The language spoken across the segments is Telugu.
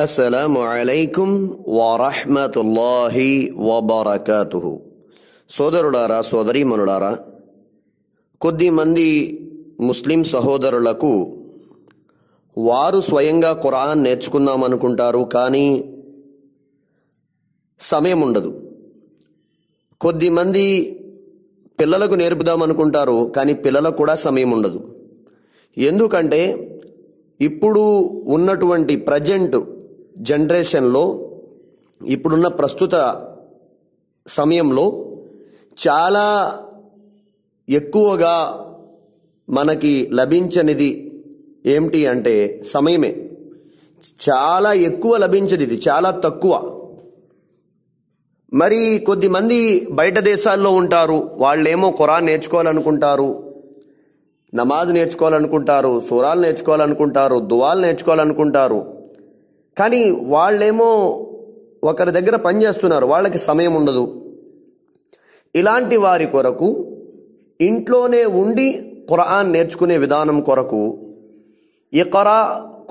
అస్సలాము అలైకుం వరహ్మతుల్లాహి వబరకాతుహు సోదరులారా సోదరీమణులారా కొద్దిమంది ముస్లిం సహోదరులకు వారు స్వయంగా ఖురాన్ నేర్చుకుందామనుకుంటారు కానీ సమయం ఉండదు. కొద్దిమంది పిల్లలకు నేర్పుదామనుకుంటారు కానీ పిల్లలకు కూడా సమయం ఉండదు. ఎందుకంటే ఇప్పుడు ఉన్నటువంటి ప్రజెంట్ జనరేషన్లో ఇప్పుడున్న ప్రస్తుత సమయంలో చాలా ఎక్కువగా మనకి లభించనిది ఏమిటి అంటే సమయమే. చాలా ఎక్కువ లభించదు ఇది చాలా తక్కువ. మరి కొద్దిమంది బయట దేశాల్లో ఉంటారు వాళ్ళేమో ఖురాన్ నేర్చుకోవాలనుకుంటారు నమాజ్ నేర్చుకోవాలనుకుంటారు సూరాలు నేర్చుకోవాలనుకుంటారు దువాలు నేర్చుకోవాలనుకుంటారు. కానీ వాళ్ళేమో ఒకరి దగ్గర పనిచేస్తున్నారు వాళ్ళకి సమయం ఉండదు. ఇలాంటి వారి కొరకు ఇంట్లోనే ఉండి ఖురాన్ నేర్చుకునే విధానం కొరకు ఇకరా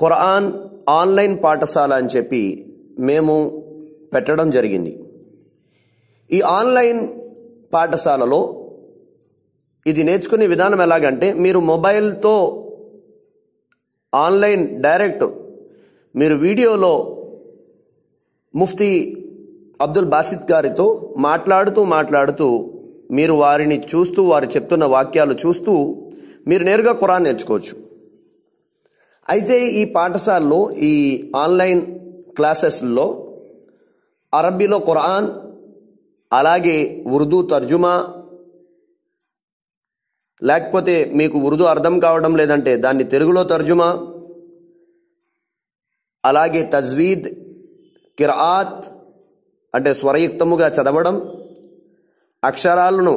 ఖురాన్ ఆన్లైన్ పాఠశాల అని చెప్పి మేము పెట్టడం జరిగింది. ఈ ఆన్లైన్ పాఠశాలలో ఇది నేర్చుకునే విధానం ఎలాగంటే మీరు మొబైల్తో ఆన్లైన్ డైరెక్ట్ మీరు వీడియోలో ముఫ్తీ అబ్దుల్ బాసిద్ గారితో మాట్లాడుతూ మాట్లాడుతూ మీరు వారిని చూస్తూ వారు చెప్తున్న వాక్యాలు చూస్తూ మీరు నేరుగా ఖురాన్ నేర్చుకోవచ్చు. అయితే ఈ పాఠశాలలో ఈ ఆన్లైన్ క్లాసెస్లో అరబ్బీలో ఖురాన్ అలాగే ఉర్దూ తర్జుమా లేకపోతే మీకు ఉర్దూ అర్థం కావడం లేదంటే దాన్ని తెలుగులో తర్జుమా అలాగే తజ్వీద్ కిరాత్ అంటే స్వరయుక్తముగా చదవడం అక్షరాలను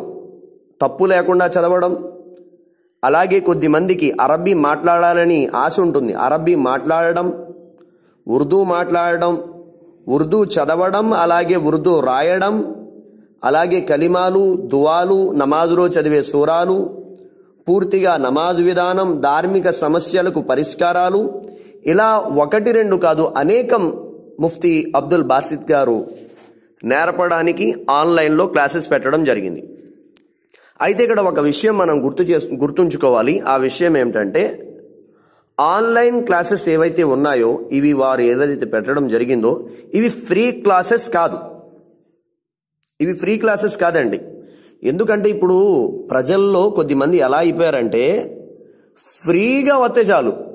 తప్పు లేకుండా చదవడం అలాగే కొద్ది మందికి అరబ్బీ మాట్లాడాలని ఆశ ఉంటుంది. అరబ్బీ మాట్లాడడం ఉర్దూ మాట్లాడడం ఉర్దూ చదవడం అలాగే ఉర్దూ రాయడం అలాగే కలిమాలు దువాలు నమాజులో చదివే సూరాలు పూర్తిగా నమాజు విధానం ధార్మిక సమస్యలకు పరిష్కారాలు ఇలా ఒకటి రెండు కాదు అనేకం ముఫ్తీ అబ్దుల్ బాసిద్ గారు నేర్పడానికి ఆన్లైన్లో క్లాసెస్ పెట్టడం జరిగింది. అయితే ఇక్కడ ఒక విషయం మనం గుర్తు చేసు గుర్తుంచుకోవాలి. ఆ విషయం ఏమిటంటే ఆన్లైన్ క్లాసెస్ ఏవైతే ఉన్నాయో ఇవి వారు ఏదైతే పెట్టడం జరిగిందో ఇవి ఫ్రీ క్లాసెస్ కాదు. ఇవి ఫ్రీ క్లాసెస్ కాదండి. ఎందుకంటే ఇప్పుడు ప్రజల్లో కొద్దిమంది ఎలా అయిపోయారంటే ఫ్రీగా వస్తే చాలు.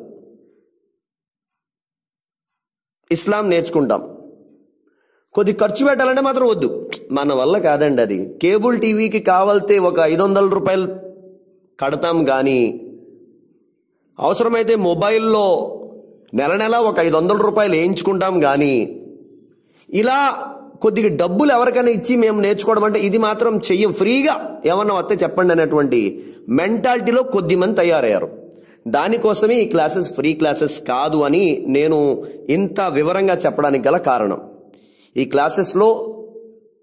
ఇస్లాం నేర్చుకుంటాం. కొద్ది ఖర్చు పెట్టాలంటే మాత్రం వద్దు. మన వల్ల కాదండి అది. కేబుల్ టీవీకి కావాలితే ఒక ఐదు వందల రూపాయలు కడతాం కానీ అవసరమైతే మొబైల్లో నెల నెల ఒక ఐదు వందల రూపాయలు వేయించుకుంటాం కానీ ఇలా కొద్దిగా డబ్బులు ఎవరికైనా ఇచ్చి మేము నేర్చుకోవడం అంటే ఇది మాత్రం చెయ్యం. ఫ్రీగా ఏమన్నా వస్తే చెప్పండి అనేటువంటి మెంటాలిటీలో కొద్ది మంది తయారయ్యారు. దానికోసమే ఈ క్లాసెస్ ఫ్రీ క్లాసెస్ కాదు అని నేను ఇంత వివరంగా చెప్పడానికి గల కారణం. ఈ క్లాసెస్లో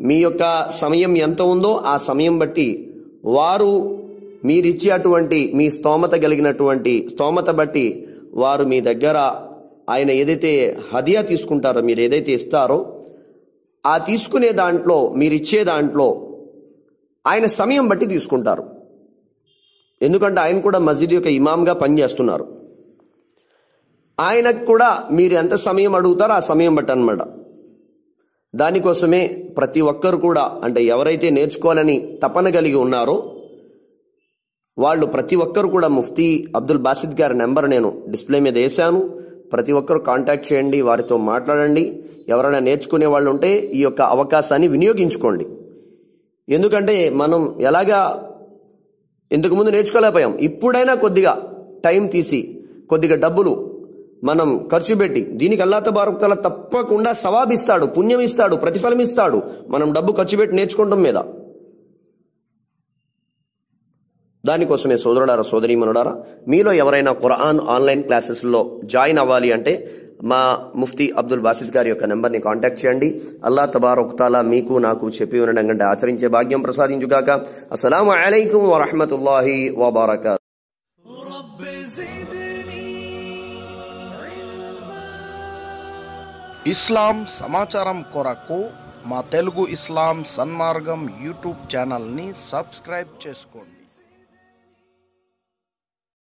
మీ యొక్క సమయం ఎంత ఉందో ఆ సమయం బట్టి వారు మీరిచ్చే అటువంటి మీ స్తోమత కలిగినటువంటి స్తోమత బట్టి వారు మీ దగ్గర ఆయన ఏదైతే హదియా తీసుకుంటారో మీరు ఏదైతే ఇస్తారో ఆ తీసుకునే దాంట్లో మీరిచ్చే దాంట్లో ఆయన సమయం బట్టి తీసుకుంటారు. ఎందుకంటే ఆయన కూడా మస్జిద్ యొక్క ఇమామ్గా పనిచేస్తున్నారు. ఆయనకు కూడా మీరు ఎంత సమయం అడుగుతారో ఆ సమయం బట్టి అనమాట దానికోసమే ప్రతి ఒక్కరు కూడా అంటే ఎవరైతే నేర్చుకోవాలని తపన కలిగి ఉన్నారో వాళ్ళు ప్రతి ఒక్కరు కూడా ముఫ్తీ అబ్దుల్ బాసిద్ గారి నెంబర్ నేను డిస్ప్లే మీద వేశాను. ప్రతి ఒక్కరు కాంటాక్ట్ చేయండి వారితో మాట్లాడండి. ఎవరైనా నేర్చుకునే వాళ్ళు ఉంటే ఈ యొక్క అవకాశాన్ని వినియోగించుకోండి. ఎందుకంటే మనం ఎలాగా ఇంతకుముందు నేర్చుకోలేకపోయాం. ఇప్పుడైనా కొద్దిగా టైం తీసి కొద్దిగా డబ్బులు మనం ఖర్చు పెట్టి దీనికి అల్లా తబారకుతల తప్పకుండా సవాబిస్తాడు పుణ్యం ఇస్తాడు ప్రతిఫలం ఇస్తాడు మనం డబ్బు ఖర్చు పెట్టి నేర్చుకోవడం మీద. దానికోసమే సోదరుడారా సోదరీమనుడారా మీలో ఎవరైనా ఖురాన్ ఆన్లైన్ క్లాసెస్లో జాయిన్ అవ్వాలి అంటే మా ముఫ్తీ అబ్దుల్ బాసిద్ గారి యొక్క నెంబర్ని కాంటాక్ట్ చేయండి. అల్లా తబారొక్తాలా మీకు నాకు చెప్పి ఉండడం కంటే ఆచరించే భాగ్యం ప్రసాదించుగాక. అస్సలం అలైకుం వరహమతుల్లాహి వబారకా ఇస్లాం సమాచారం కొరకు మా తెలుగు ఇస్లాం సన్మార్గం యూట్యూబ్ ఛానల్ని సబ్స్క్రైబ్ చేసుకోండి.